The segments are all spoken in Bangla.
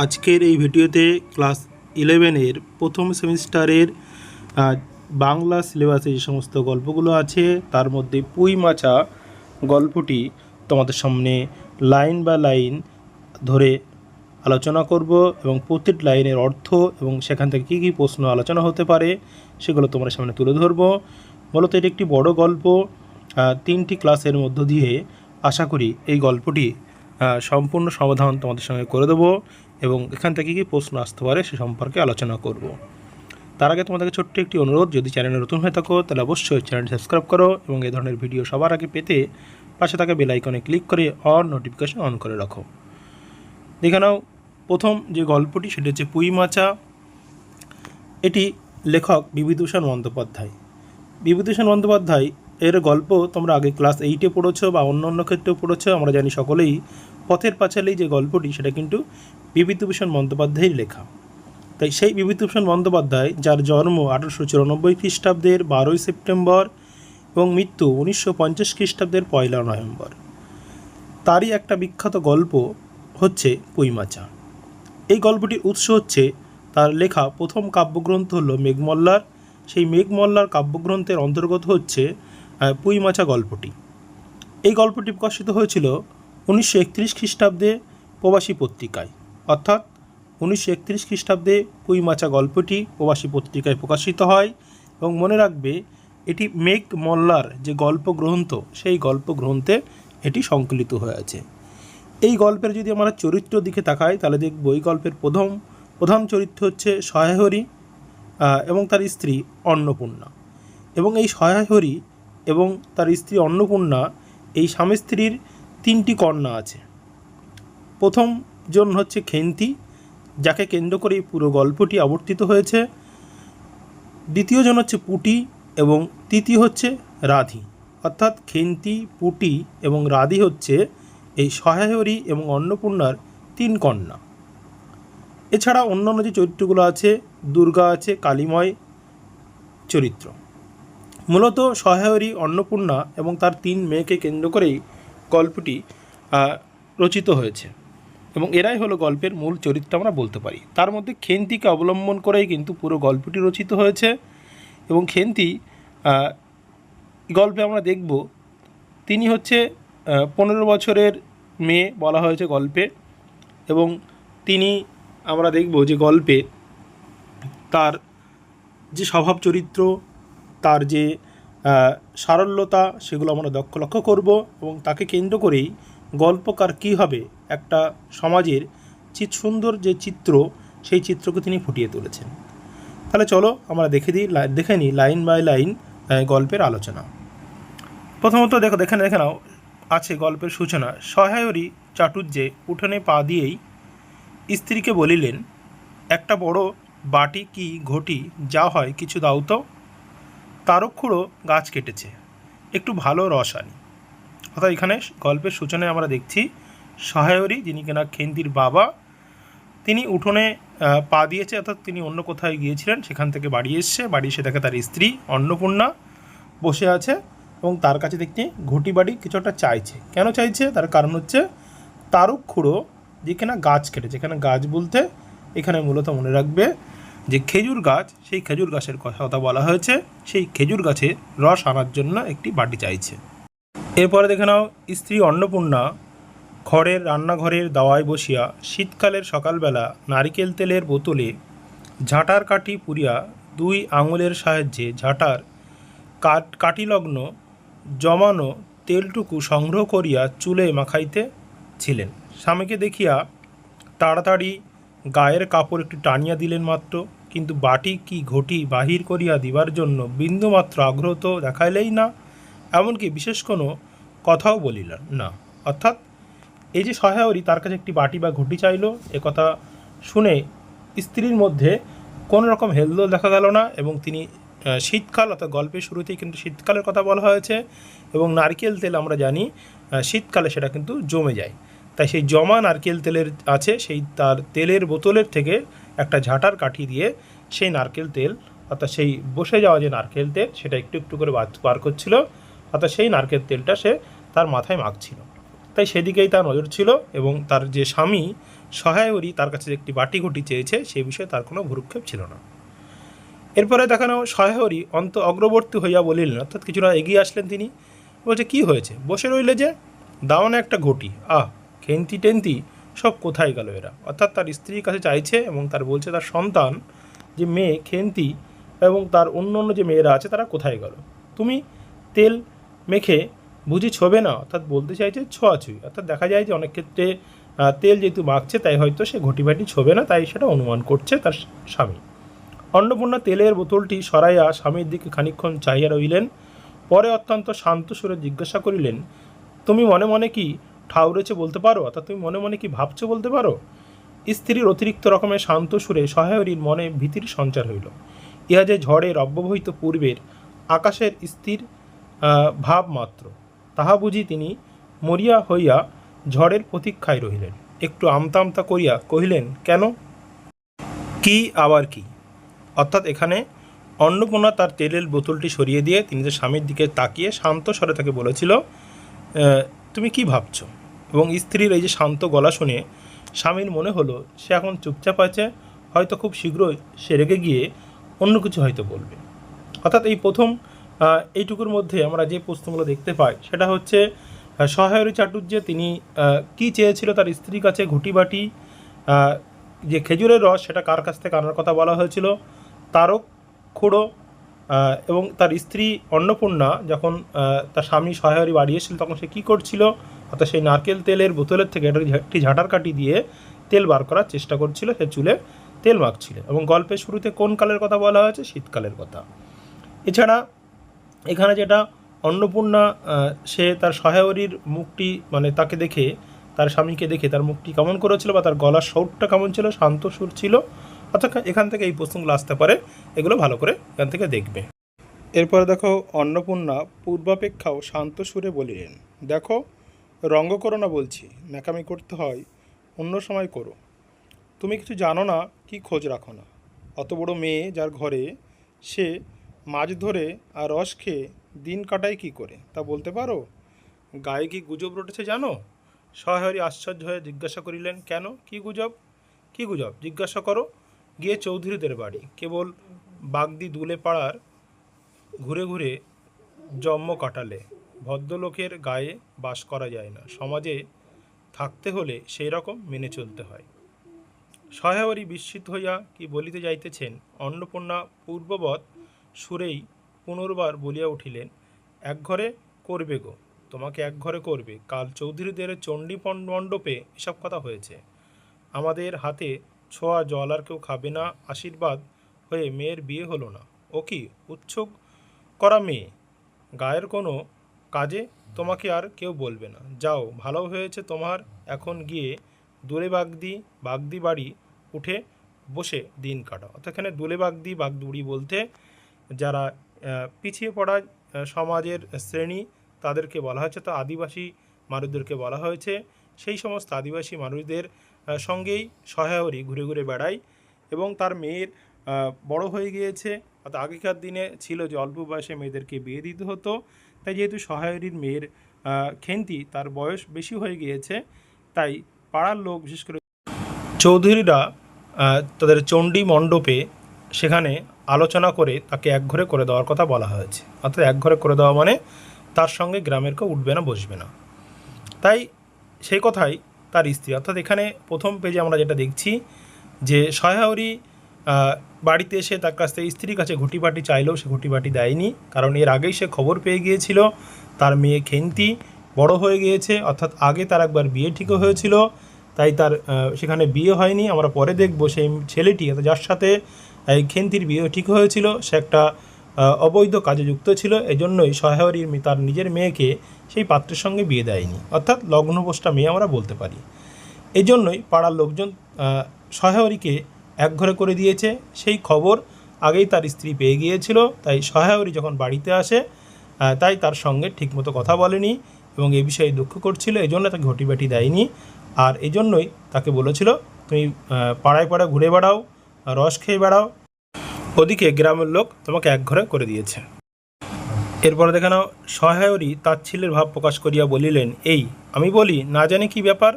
আজকের এই ভিডিওতে ক্লাস ইলেভেনের প্রথম সেমিস্টারের বাংলা সিলেবাসে যে সমস্ত গল্পগুলো আছে, তার মধ্যে পুঁই মাছা গল্পটি তোমাদের সামনে লাইন বা লাইন ধরে আলোচনা করব এবং প্রত্যেক লাইনের অর্থ এবং সেখান থেকে কী কী প্রশ্ন আলোচনা হতে পারে সেগুলো তোমার সামনে তুলে ধরবো। মূলত এটি একটি বড় গল্প তিনটি ক্লাসের মধ্য দিয়ে আশা করি এই গল্পটি সম্পূর্ণ সমাধান তোমাদের সঙ্গে করে দেবো। এবং এখান থেকে কী প্রশ্ন আসতে পারে সে সম্পর্কে আলোচনা করব। তার আগে তোমাদেরকে ছোট্ট একটি অনুরোধ, যদি চ্যানেলে নতুন হয়ে থাকো, তাহলে অবশ্যই চ্যানেলটি সাবস্ক্রাইব করো এবং এই ধরনের ভিডিও সবার আগে পেতে পাশে থাকা বেল আইকনে ক্লিক করে অন নোটিফিকেশন অন করে রাখো। দেখে নাও, প্রথম যে গল্পটি সেটি হচ্ছে পুঁই মাচা। এটি লেখক বিভূতিভূষণ বন্দ্যোপাধ্যায়। বিভূতিভূষণ বন্দ্যোপাধ্যায় এর গল্প তোমরা আগে ক্লাস এইটে পড়েছো বা অন্য অন্য ক্ষেত্রেও পড়েছো, আমরা জানি সকলেই পথের পাঁচালী যে গল্পটি, সেটা কিন্তু বিভূতিভূষণ বন্দ্যোপাধ্যায়ের লেখা। তাই সেই বিভূতিভূষণ বন্দ্যোপাধ্যায়, যার জন্ম আঠারোশো চুরানব্বই খ্রিস্টাব্দের বারোই সেপ্টেম্বর এবং মৃত্যু উনিশশো পঞ্চাশ খ্রিস্টাব্দের পয়লা নভেম্বর। তারই একটা বিখ্যাত গল্প হচ্ছে পুইমাচা এই গল্পটির উৎস হচ্ছে তার লেখা প্রথম কাব্যগ্রন্থ হল মেঘমল্লার। সেই মেঘমল্লার কাব্যগ্রন্থের অন্তর্গত হচ্ছে পুইমাচা গল্পটি। এই গল্পটি প্রকাশিত হয়েছিল উনিশশো একত্রিশ খ্রিস্টাব্দে প্রবাসী পত্রিকায়। অর্থাৎ উনিশশো একত্রিশ খ্রিস্টাব্দে পুইমাচা গল্পটি প্রবাসী পত্রিকায় প্রকাশিত হয় এবং মনে রাখবে এটি মেঘ মল্লার যে গল্প গ্রন্থ সেই গল্প গ্রন্থে এটি সংকলিত হয়ে আছে। এই গল্পের যদি আমরা চরিত্র দিকে তাকাই, তাহলে দেখব এই গল্পের প্রথম, প্রধান চরিত্র হচ্ছে সহায়হরি এবং তার স্ত্রী অন্নপূর্ণা। এবং এই সহায়হরি এবং তার স্ত্রী অন্নপূর্ণা, এই স্বামী স্ত্রীর তিনটি কন্যা আছে। প্রথম জন হচ্ছে খেন্তি, যাকে কেন্দ্র করে পুরো গল্পটি আবর্তিত হয়েছে। দ্বিতীয় জন হচ্ছে পুটি এবং তৃতীয় হচ্ছে রাধি। অর্থাৎ খেন্তি, পুটি এবং রাধি হচ্ছে এই সহায়রী এবং অন্নপূর্ণার তিন কন্যা। এছাড়া অন্যান্য যে চরিত্রগুলো আছে, দুর্গা আছে, কালীময় চরিত্র। মূলত সহায়রী অন্নপূর্ণা এবং তার তিন মেয়েকে কেন্দ্র করেই গল্পটি রচিত হয়েছে। এবং এরাই হলো গল্পের মূল চরিত্র আমরা বলতে পারি। তার মধ্যে খেন্তিকে অবলম্বন করেই কিন্তু পুরো গল্পটি রচিত হয়েছে এবং খেন্তি গল্পে আমরা দেখব তিনি হচ্ছে পনেরো বছরের মেয়ে বলা হয়েছে গল্পে এবং তিনি আমরা দেখব যে গল্পে তার যে স্বভাব চরিত্র, তার যে সারল্যতা, সেগুলো আমরা দক্ষ লক্ষ্য করব এবং তাকে কেন্দ্র করেই গল্পকার কী হবে একটা সমাজের চিত সুন্দর যে চিত্র, সেই চিত্রকে তিনি ফুটিয়ে তুলেছেন। তাহলে চলো আমরা দেখে দিই দেখে নিই লাইন বাই লাইন গল্পের আলোচনা। প্রথমত দেখো, দেখে দেখে নাও, আছে গল্পের সূচনা। সহায়রী চাটুর্যে উঠোনে পা দিয়েই স্ত্রীকে বলিলেন, একটা বড় বাটি কি ঘটি, যা হয় কিছু দাও তো। তারক্ষুড়ো গাছ কেটেছে, একটু ভালো রস আনি। অর্থাৎ এখানে গল্পের সূচনায় আমরা দেখছি সহায়রী, যিনি কিনা খেন্দির বাবা, তিনি উঠোনে পা দিয়েছে, অর্থাৎ তিনি অন্য কোথায় গিয়েছিলেন, সেখান থেকে বাড়ি এসছে। বাড়ি এসে দেখে তার স্ত্রী অন্নপূর্ণা বসে আছে এবং তার কাছে দেখতে ঘটি বাড়ি কিছু একটা চাইছে। কেন চাইছে? তার কারণ হচ্ছে তারক খুঁড়ো যেখানে গাছ কেটেছে এখানে গাছ বলতে এখানে মূলত মনে রাখবে যে খেজুর গাছ, সেই খেজুর গাছের কথা বলা হয়েছে, সেই খেজুর গাছে রস আনার জন্য একটি বাটি চাইছে। এরপরে দেখে নাও, স্ত্রী অন্নপূর্ণা ঘরের রান্নাঘরের দাওয়ায় বসিয়া শীতকালের সকালবেলা নারিকেল তেলের বোতলে ঝাঁটার কাঠি পুরিয়া দুই আঙুলের সাহায্যে ঝাঁটার কাট কাটিলগ্ন জমানো তেলটুকু সংগ্রহ করিয়া চুলে মাখাইতে ছিলেন। স্বামীকে দেখিয়া তাড়াতাড়ি গায়ের কাপড় একটু টানিয়া দিলেন মাত্র, কিন্তু বাটি কি ঘটি বাহির করিয়া দিবার জন্য বিন্দুমাত্র আগ্রহ তো দেখাইলেই না, এমনকি বিশেষ কোনো কথাও বলিলেন না। অর্থাৎ এই যে সহায়রী তার কাছে একটি বাটি বা ঘটি চাইলো কথা শুনে স্ত্রীর মধ্যে কোনো রকম হেলদোল দেখা গেল না এবং তিনি শীতকাল অর্থাৎ গল্পের শুরুতেই কিন্তু শীতকালের কথা বলা হয়েছে এবং নারকেল তেল আমরা জানি শীতকালে সেটা কিন্তু জমে যায়। তাই সেই জমা নারকেল তেলের আছে, সেই তার তেলের বোতলের থেকে একটা ঝাঁটার কাঠি দিয়ে সেই নারকেল তেল, অর্থাৎ সেই বসে যাওয়া যে নারকেল তেল, সেটা একটু একটু করে বার করছিল, অর্থাৎ সেই নারকেল তেলটা সে তার মাথায় মাখছিল। তাই সেদিকেই তার নজর ছিল এবং তার যে স্বামী সহায়রী তার কাছে একটি বাটি ঘটি চেয়েছে সেই বিষয়ে তার কোনো ভুরুক্ষেপ ছিল না। এরপরে দেখানো সহায়রী অন্ত অগ্রবর্তী হইয়া বলিলেন, অর্থাৎ কিছুটা এগিয়ে আসলেন তিনি। বলছে, কি হয়েছে? বসে রইলে যে? দাও না একটা ঘটি। আহ, খেন্তি টেন্তি সব কোথায় গেল এরা? অর্থাৎ তার স্ত্রীর কাছে চাইছে এবং তার বলছে, তার সন্তান যে মেয়ে খেন্তি এবং তার অন্য অন্য যে মেয়েরা আছে, তারা কোথায় গেল? তুমি তেল মেখে বুঝি ছোবে না, অর্থাৎ বলতে চাইছে ছোঁয়াছুঁই অর্থাৎ দেখা যায় যে অনেক ক্ষেত্রে তেল যেহেতু মাখছে, তাই হয়তো সে ঘটি বাটি ছোবে না, তাই সেটা অনুমান করছে তার স্বামী। অন্নপূর্ণা তেলের বোতলটি সরাইয়া স্বামীর দিকে খানিক্ষণ চাহিয়া রইলেন পরে অত্যন্ত শান্ত সুরে জিজ্ঞাসা করিলেন, তুমি মনে মনে কি ঠাউরেছে বলতে পারো? অর্থাৎ তুমি মনে মনে কি ভাবছ বলতে পারো? স্ত্রীর অতিরিক্ত রকমের শান্ত সুরে সহায়রীর মনে ভীতির সঞ্চার হইল। ইহা যে ঝড়ের অব্যবহিত পূর্বের আকাশের স্থির ভাব মাত্র। তাহা বুঝি তিনি মরিয়া হইয়া ঝড়ের প্রতীক্ষায় রহিলেন। একটু আমতা করিয়া কহিলেন, কেন? কি, আবার কি? অর্থাৎ এখানে অন্নপূর্ণা তার তেলের বোতলটি সরিয়ে দিয়ে তিনি যে স্বামীর দিকে তাকিয়ে শান্ত স্বরে তাকে বলেছিল তুমি কি ভাবছ? এবং স্ত্রীর এই যে শান্ত গলা শুনে স্বামীর মনে হলো, সে এখন চুপচাপ আছে, হয়তো খুব শীঘ্রই সে রেগে গিয়ে অন্য কিছু হয়তো বলবে। অর্থাৎ এই প্রথম এইটুকুর মধ্যে আমরা যে প্রশ্নগুলো দেখতে পাই, সেটা হচ্ছে সহায়রী চাটুর্যে তিনি কি চেয়েছিল তার স্ত্রীর কাছে ঘুটি বাটি যে খেজুরের রস, সেটা কার কাছ থেকে আনার কথা বলা হয়েছিল, তারক খুঁড়ো এবং তার স্ত্রী অন্নপূর্ণা যখন তার স্বামী সহায়রী বাড়ি এসেছিল, তখন সে কী করছিল, অর্থাৎ সেই নারকেল তেলের বোতলের থেকে একটা ঝা- একটি ঝাঁটার কাটি দিয়ে তেল বার করার চেষ্টা করছিল, সে চুলে তেল মাখছিল এবং গল্পের শুরুতে কোন কালের কথা বলা হয়েছে? শীতকালের কথা। এছাড়া এখানে যেটা অন্নপূর্ণা সে তার সহায়রীর মুখটি মানে তাকে দেখে, তার স্বামীকে দেখে তার মুখটি কেমন করেছিল বা তার গলার সৌটটা কেমন ছিল, শান্ত সুর ছিল, অর্থাৎ এখান থেকে এই প্রশ্নগুলো আসতে পারে, এগুলো ভালো করে এখান থেকে দেখবে। এরপরে দেখো, অন্নপূর্ণা পূর্বাপেক্ষাও শান্ত সুরে বলিলেন, দেখো রঙ্গ করো না বলছি, ন্যাকামি করতে হয়, অন্য সময় করো। তুমি কিছু জানো না, কি খোঁজ রাখো না। অত বড় মেয়ে যার ঘরে সে মাছ ধরে আর রস খেয়ে দিন কাটায় কি করে? তা বলতে পারো? গায়ে কি গুজব রটেছে জানো? সহায়রী আশ্চর্য হয়ে জিজ্ঞাসা করিলেন, কেন? কি গুজব? কি গুজব? জিজ্ঞাসা করো। গিয়ে চৌধুরীদের বাড়ি। কেবল বাগদি দুলে পাড়ার ঘুরে ঘুরে জন্ম কাটালে। ভদ্রলোকের গায়ে বাস করা যায় না। সমাজে থাকতে হলে সেই রকম মেনে চলতে হয়। সহায়রী বিস্মিত হইয়া কি বলিতে যাইতেছেন? অন্নপূর্ণা পূর্ববৎ সুরেই পুনর্বার বলিয়া উঠিলেন, এক ঘরে করবে গো, তোমাকে এক ঘরে করবে। কাল চৌধুরীদের চণ্ডী মণ্ডপে এসব কথা হয়েছে। আমাদের হাতে ছোঁয়া জল আর কেউ খাবে না, আশীর্বাদ হয়ে মেয়ের বিয়ে হলো না। ও কি উৎসুক করা মেয়ে? গায়ের কোনো কাজে তোমাকে আর কেউ বলবে না। যাও ভালো হয়েছে তোমার। এখন গিয়ে দূরে বাগদি বাগদি বাড়ি উঠে বসে দিন কাটাও। অর্থাৎ এখানে দুলে বাগদি, বাগদুড়ি বলতে যারা পিছিয়ে পড়া সমাজের শ্রেণি তাদেরকে বলা হয়েছে, তো আদিবাসী মানুষদেরকে বলা হয়েছে। সেই সমস্ত আদিবাসী মানুষদের সঙ্গেই সহায়রী ঘুরে ঘুরে বেড়ায় এবং তার মেয়ের বড় হয়ে গিয়েছে। অর্থাৎ আগেকার দিনে ছিল যে অল্প বয়সে মেয়েদেরকে বিয়ে দিতে হতো। তাই যেহেতু সহায়রীর মেয়ের খেন্তি, তার বয়স বেশি হয়ে গিয়েছে, তাই পাড়ার লোক, বিশেষ করে চৌধুরীরা তাদের চণ্ডী মণ্ডপে সেখানে আলোচনা করে তাকে একঘরে করে দেওয়ার কথা বলা হয়েছে। অর্থাৎ একঘরে করে দেওয়া মানে তার সঙ্গে গ্রামের কেউ উঠবে না, বসবে না। তাই সেই কথাই তার স্ত্রী। অর্থাৎ এখানে প্রথম পেজে আমরা যেটা দেখছি যে সহায়রী বাড়িতে এসে তার কাছ থেকে স্ত্রীর কাছে ঘটিবাটি চাইলেও সে ঘটিবাটি দেয়নি। কারণ এর আগেই সে খবর পেয়ে গিয়েছিল, তার মেয়ে খেন্তি বড় হয়ে গিয়েছে। অর্থাৎ আগে তার একবার বিয়ে ঠিকও হয়েছিল, তাই তার সেখানে বিয়ে হয়নি। আমরা পরে দেখব সেই ছেলেটি যার সাথে খেন্তির বিয়ে ঠিক হয়েছিল, সে একটা অবৈধ কাজে যুক্ত ছিল, এজন্যই সহায়রীর তার নিজের মেয়েকে সেই পাত্রের সঙ্গে বিয়ে দেয়নি। অর্থাৎ লগ্নভোষ্টা মেয়ে আমরা বলতে পারি। এই জন্যই পাড়ার লোকজন সহায়রীকে একঘরে করে দিয়েছে। সেই খবর আগেই তার স্ত্রী পেয়ে গিয়েছিল, তাই সহায়রী যখন বাড়িতে আসে তাই তার সঙ্গে ঠিকমতো কথা বলেনি এবং এ বিষয়ে দুঃখ করছিল এই জন্য তাকে ঘটিবাটি দেয়নি। আর এই জন্যই তাকে বলেছিল, তুমি পাড়ায় পাড়ায় ঘুরে বেড়াও রস খেয়ে বেড়াও। ওদিকে গ্রামের লোক তোমাকে একঘরে করে দিয়েছে। এরপরে দেখে নাও, সহায়রী তাচ্ছিল্যের ভাব প্রকাশ করিয়া বলিলেন, এই, আমি বলি, না জানি কি ব্যাপার?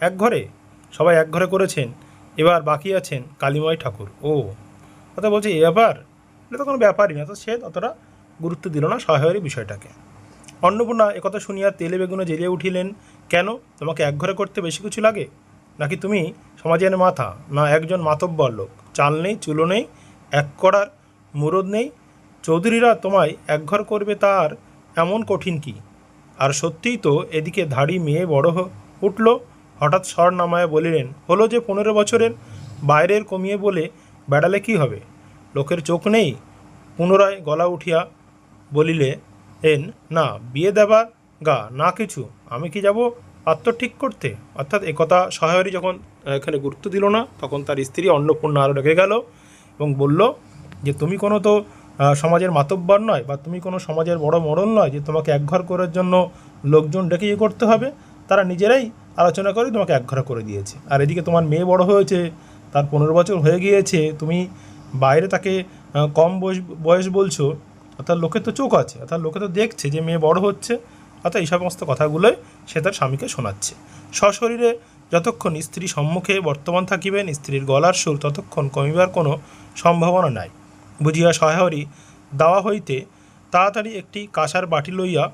এক ঘরে? সবাই এক ঘরে করেছেন। এবার বাকি আছেন কালীময় ঠাকুর। ও কথা বলছে, এ ব্যাপার? এটা তো কোনো ব্যাপারই না। তো সে অতটা গুরুত্ব দিল না সহায়েরই বিষয়টাকে। অন্নপূর্ণা একথা শুনিয়া তেলে বেগুনে জ্বেলিয়ে উঠিলেন, কেন? তোমাকে এক ঘরে করতে বেশি কিছু লাগে? নাকি তুমি সমাজের মাথা না একজন মাতব্বর লোক? চাল নেই, চুলো নেই, এক করার মুরদ নেই। চৌধুরীরা তোমায় একঘর করবে তার এমন কঠিন কি? আর সত্যিই তো এদিকে ধাড়ি মেয়ে বড় উঠল। হঠাৎ স্বর নামায় বলিলেন, হলো যে পনেরো বছরের বাইরের কমিয়ে বলে বেড়ালে কি হবে? লোকের চোখ নেই? পুনরায় গলা উঠিয়া বলিলে এন না, বিয়ে দেবার গা, না কিছু। আমি কি যাব? পাত্র ঠিক করতে। অর্থাৎ একথা সহায়রী যখন এখানে গুরুত্ব দিল না, তখন তার স্ত্রী অন্নপূর্ণা আরও রেগে গেল এবং বলল যে, তুমি কোনো তো সমাজের মাতব্বর নয় বা তুমি কোনো সমাজের বড় মরণ নয় যে, তোমাকে একঘর করার জন্য লোকজন ডেকে ইয়ে করতে হবে। তারা নিজেরাই আলোচনা করে তোমাকে একঘর করে দিয়েছে। আর এদিকে তোমার মেয়ে বড় হয়েছে, তার পনেরো বছর হয়ে গিয়েছে, তুমি বাইরে তাকে কম বয়স বয়স বলছো, অর্থাৎ লোকের তো চোখ আছে, অর্থাৎ লোকে তো দেখছে যে, মেয়ে বড় হচ্ছে। অর্থাৎ এই সমস্ত কথাগুলোই সে তার স্বামীকে শোনাচ্ছে। সশরীরে যতক্ষণ স্ত্রী সম্মুখে বর্তমান থাকিবেন, স্ত্রীর গলার সুর ততক্ষণ কমিবার কোনো সম্ভাবনা নাই। বুঝিয়া সহায়রী দাওয়া হইতে তাড়াতাড়ি একটি কাঁসার বাটি লইয়া,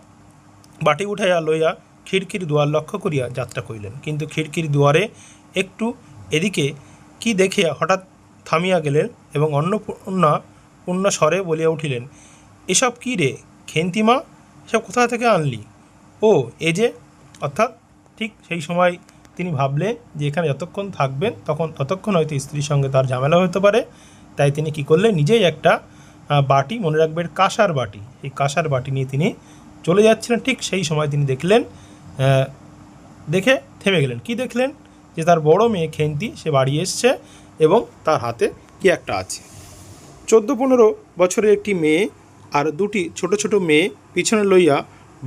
বাটি উঠাইয়া লইয়া খিড়কির দুয়ার লক্ষ্য করিয়া যাত্রা করিলেন। কিন্তু খিড়কির দুয়ারে একটু এদিকে কি দেখিয়া হঠাৎ থামিয়া গেলেন এবং অন্নপূর্ণা পূর্ণ স্বরে বলিয়া উঠিলেন, এসব কী রে খেন্তিমা এসব কোথা থেকে আনলি? ও এ যে, অর্থাৎ ঠিক সেই সময় তিনি ভাবলেন যে এখানে যতক্ষণ থাকবেন তখন, ততক্ষণ হয়তো স্ত্রীর সঙ্গে তার ঝামেলা হতে পারে। তাই তিনি কি করলেন? নিজেই একটা বাটি, মনে রাখবেন কাঁসার বাটি, এই কাঁসার বাটি নিয়ে তিনি চলে যাচ্ছিলেন। ঠিক সেই সময় তিনি দেখলেন দেখে থেমে গেলেন। কি দেখলেন? যে তার বড় মেয়ে খেন্তি, সে বাড়ি এসছে এবং তার হাতে কি একটা আছে। চোদ্দ পনেরো বছরের একটি মেয়ে আর দুটি ছোট ছোট মেয়ে পিছনে লইয়া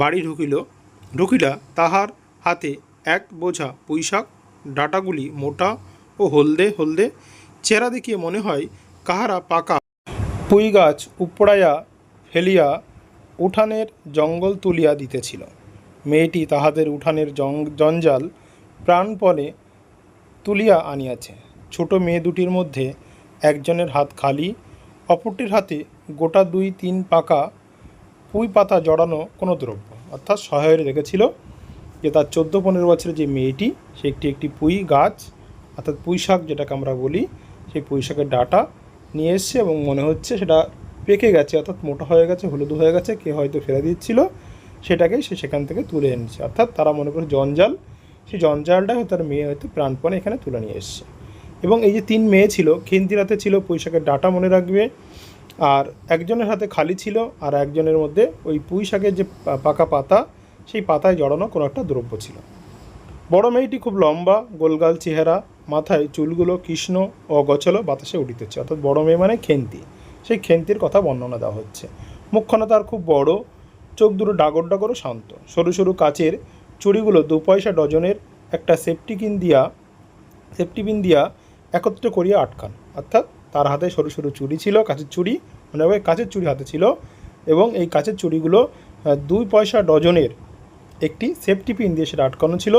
বাড়ি ঢুকিল। ঢুকিলা তাহার হাতে এক বোঝা পুঁইশাক ডাটাগুলি মোটা ও হলদে হলদে। চেহারা দেখিয়ে মনে হয় কাহারা পাকা। পুঁই গাছ উপড়াইয়া ফেলিয়া উঠানের জঙ্গল তুলিয়া দিতেছিল। মেয়েটি তাহাদের উঠানের জঞ্জাল প্রাণপণে তুলিয়া আনিয়াছে। ছোট মেয়ে দুটির মধ্যে একজনের হাত খালি, অপরটির হাতে গোটা দুই তিন পাকা পুঁই পাতা জড়ানো কোনো দ্রব্য। অর্থাৎ সহায়রে রেখেছিল যে তার চোদ্দ পনেরো বছরের যে মেয়েটি, সে একটি একটি পুঁই গাছ, অর্থাৎ পুঁই শাক যেটাকে আমরা বলি, সেই পুঁই শাকের ডাটা নিয়ে এসছে এবং মনে হচ্ছে সেটা পেকে গেছে, অর্থাৎ মোটা হয়ে গেছে, হলুদ হয়ে গেছে কে হয়তো ফেলে দিচ্ছিল, সেটাকেই সে সেখান থেকে তুলে এনেছে। অর্থাৎ তারা মনে করে জঞ্জাল, সেই জঞ্জালটা তার মেয়ে হয়তো প্রাণপণে এখানে তুলে নিয়ে এসছে। এবং এই যে তিন মেয়ে ছিল খিন্তির হাতে ছিল পুঁইশাকের ডাটা মনে রাখবে আর একজনের হাতে খালি ছিল আর একজনের মধ্যে ওই পুঁই শাকের যে পাকা পাতা, সেই পাতায় জড়ানো কোনো একটা দ্রব্য ছিল। বড় মেয়েটি খুব লম্বা, গোলগাল চেহারা, মাথায় চুলগুলো কৃষ্ণ ও বাতাসে উঠিতেছে অর্থাৎ বড় মেয়ে মানে খেন্তি। সেই খেন্তির কথা বর্ণনা দেওয়া হচ্ছে। মুখখানা তার খুব বড়, চোখ দুটো ডাগর ডাগরও শান্ত। সরু সরু কাচের চুড়িগুলো দু পয়সা ডজনের একটা সেফটিকিন দিয়া, সেফটিপিন দিয়া একত্র করিয়া আটকান, অর্থাৎ তার হাতে সরু সরু চুড়ি ছিল, কাচের চুড়ি মানে ওই কাচের চুড়ি হাতে ছিল এবং এই কাচের চুড়িগুলো দুই পয়সা ডজনের একটি সেফটি পিন দিয়ে সেটা আটকানো ছিল।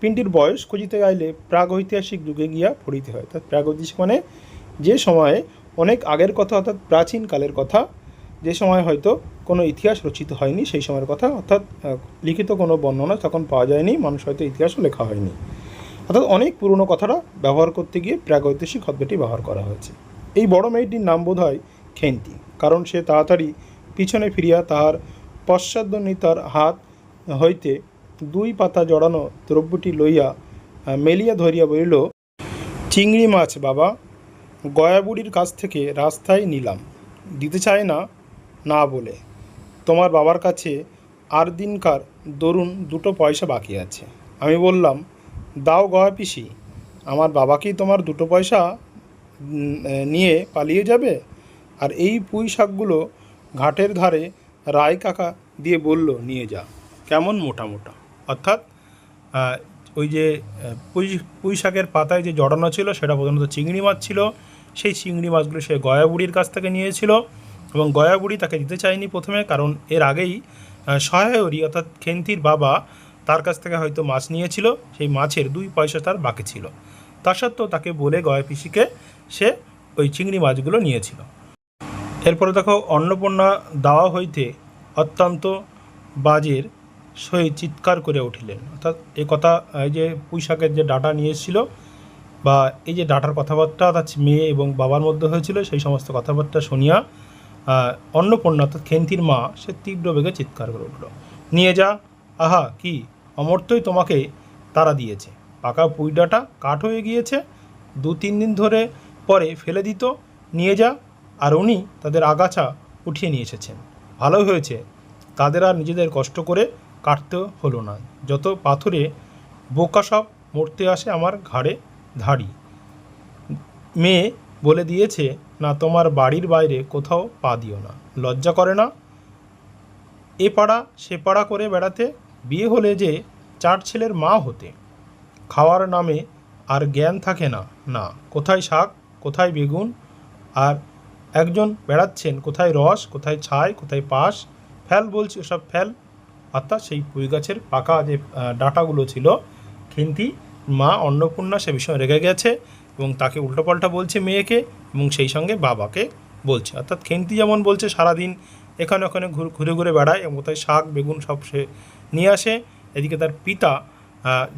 পিনটির বয়স খুঁজিতে গাইলে প্রাগ ঐতিহাসিক যুগে গিয়া পড়িতে হয়। অর্থাৎ প্রাগ ঐতিহাসিক মানে যে সময়ে অনেক আগের কথা, অর্থাৎ প্রাচীন কালের কথা, যে সময় হয়তো কোনো ইতিহাস রচিত হয়নি, সেই সময়ের কথা, অর্থাৎ লিখিত কোনো বর্ণনা তখন পাওয়া যায়নি, মানুষ হয়তো ইতিহাসও লেখা হয়নি। অর্থাৎ অনেক পুরনো কথাটা ব্যবহার করতে গিয়ে প্রাগৈতিহাসিক শব্দটি ব্যবহার করা হয়েছে। এই বড় মেয়েটির নাম বোধ হয় খেন্তি, কারণ সে তাড়াতাড়ি পিছনে ফিরিয়া তাহার পশ্চাদ্বনিতার হাত হইতে দুই পাতা জড়ানো দ্রব্যটি লইয়া মেলিয়া ধরিয়া বলিল, চিংড়ি মাছ, বাবা, গয়াবুড়ির কাছ থেকে রাস্তায় নিলাম। দিতে চায় না না বলে। তোমার বাবার কাছে আর দিনকার দরুন দুটো পয়সা বাকি আছে। আমি বললাম দাও গয়া পিসি, আমার বাবা কি তোমার দুটো পয়সা নিয়ে পালিয়ে যাবে? আর এই পুঁই শাকগুলো ঘাটের ধারে রায় কাকা দিয়ে বলল, নিয়ে যা। কেমন মোটা মোটা। অর্থাৎ ওই যে পুঁই পুঁই শাকের পাতায় যে জড়ানো ছিল, সেটা প্রধানত চিংড়ি মাছ ছিল। সেই চিংড়ি মাছগুলো সে গয়াবুড়ির কাছ থেকে নিয়েছিল এবং গয়াবুড়ি তাকে দিতে চায়নি প্রথমে, কারণ এর আগেই সহায়রী অর্থাৎ খেন্তির বাবা তার কাছ থেকে হয়তো মাছ নিয়েছিল, সেই মাছের দুই পয়সা তার বাকি ছিল। তা সত্ত্বেও তাকে বলে গয়া পিসিকে সে ওই চিংড়ি মাছগুলো নিয়েছিল। এরপরে দেখো, অন্নপূর্ণা দাওয়া হইতে অত্যন্ত বাজের সহিত চিৎকার করে উঠিলেন। অর্থাৎ এ কথা, এই যে পুঁই শাকের যে ডাটা নিয়ে বা এই যে ডাটার কথাবার্তা তার মেয়ে এবং বাবার মধ্যে হয়েছিল, সেই সমস্ত কথাবার্তা শুনিয়া অন্নপূর্ণা, অর্থাৎ খেন্তির মা, সে তীব্র বেগে চিৎকার করে উঠল। নিয়ে যা, আহা, কি? অমর্ত্যই তোমাকে তারা দিয়েছে। পাকা পুঁই ডাঁটা কাঠ হয়ে গিয়েছে। দু তিন দিন ধরে পরে ফেলে দিত, নিয়ে যা। আর উনি তাদের আগাছা উঠিয়ে নিয়ে এসেছেন। ভালো হয়েছে। তাদের আর নিজেদের কষ্ট করে কাটতে হলো না। যত পাথরে বোকা সব মরতে আসে আমার ঘাড়ে ধাড়ি। মেয়ে বলে দিয়েছে, না, তোমার বাড়ির বাইরে কোথাও পা দিও না। লজ্জা করে না। এ পাড়া সে পাড়া করে বেড়াতে বিয়ে হলে যে চার ছেলের মা হতে। খাওয়ার নামে আর জ্ঞান থাকে না। না, কোথায় শাক, কোথায় বেগুন? আর একজন বেড়াচ্ছেন, কোথায় রস, কোথায় ছাই, কোথায় পাশ ফেল বলছি ওসব ফেল। অর্থাৎ সেই পুঁই গাছের পাকা যে ডাঁটাগুলো ছিল কিন্তু মা অন্নপূর্ণা সে বিষয়ে রেগে গেছে এবং তাকে উল্টোপাল্টা বলছে মেয়েকে এবং সেই সঙ্গে বাবাকে বলছে। অর্থাৎ খেন্তি যেমন বলছে, সারাদিন এখানে ওখানে ঘুরে ঘুরে বেড়ায় এবং কোথায় শাক, বেগুন সব সে নিয়ে আসে। এদিকে তার পিতা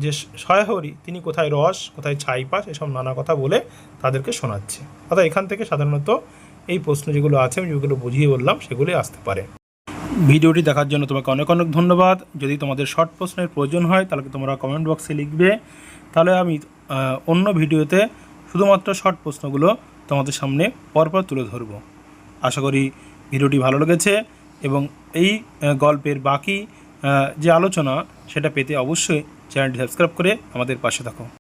যে সয়াহরি তিনি কোথায় রস, কোথায় ছাই পাস এসব নানা কথা বলে তাদেরকে শোনাচ্ছে। অর্থাৎ এখান থেকে সাধারণত এই প্রশ্ন যেগুলো আছে, আমি যেগুলো বুঝিয়ে বললাম সেগুলি আসতে পারে। ভিডিওটি দেখার জন্য তোমাকে অনেক অনেক ধন্যবাদ। যদি তোমাদের শর্ট প্রশ্নের প্রয়োজন হয়, তাহলে তোমরা কমেন্ট বক্সে লিখবে। তাহলে আমি অন্য ভিডিওতে শুধুমাত্র শর্ট প্রশ্নগুলো তোমাদের সামনে পরপর তুলে ধরব। আশা করি ভিডিওটি ভালো লেগেছে এবং এই গল্পের বাকি যে আলোচনা সেটা পেতে অবশ্যই চ্যানেলটি সাবস্ক্রাইব করে আমাদের পাশে থাকো